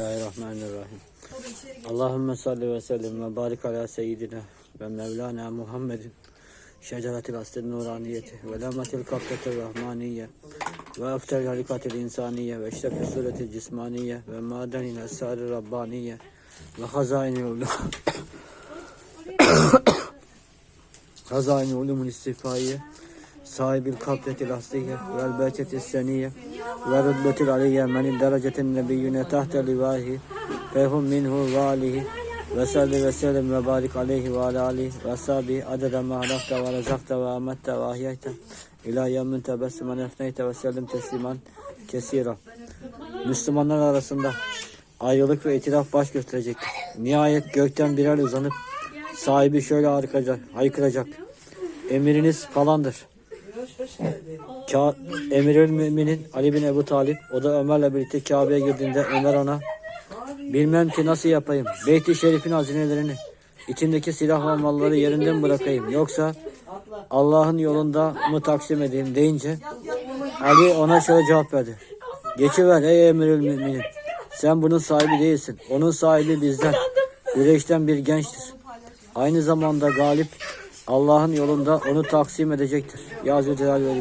Bismillahirrahmanirrahim. Allahümme salli ve sellim ve barik ala seyyidina ve mevlana Muhammedin şeceratil asrın nuraniyeti ve lematil kaptetil rahmaniye ve eftel harikatil insaniye ve iştefi suretil cismaniye ve madenil esrarı rabbaniye ve hazaini ulum hazaini ulumul istifaiye sahibil kaptetil asliye vel behçetil seniye ve rüdbetil aliyye menil derecetin nebiyyüne tahte livahi fehum minhu valihi ve salli ve sellim ve barik aleyhi ve ala alihi ve sabi adede ma halakta ve rezakta ve amette ve ahyayte ila yevmin tebessümen efneyte ve sellim tesliman kesira. Müslümanlar arasında ayrılık ve itiraf baş gösterecektir. Nihayet gökten birer uzanıp sahibi şöyle haykıracak. Emiriniz falandır. Ka Emirül Müminin Ali bin Ebu Talip o da Ömer'le birlikte Kabe'ye girdiğinde Ömer ona bilmem ki nasıl yapayım. Beyt-i Şerif'in hazinelerini içindeki silah ve malları yerinde mi bırakayım yoksa Allah'ın yolunda mı taksim edeyim deyince Ali ona şöyle cevap verdi. Geçiver ey Emirül Müminin. Sen bunun sahibi değilsin. Onun sahibi bizden. Güreşten bir gençtir. Aynı zamanda galip Allah'ın yolunda onu taksim edecektir. Ya Zülcelal ve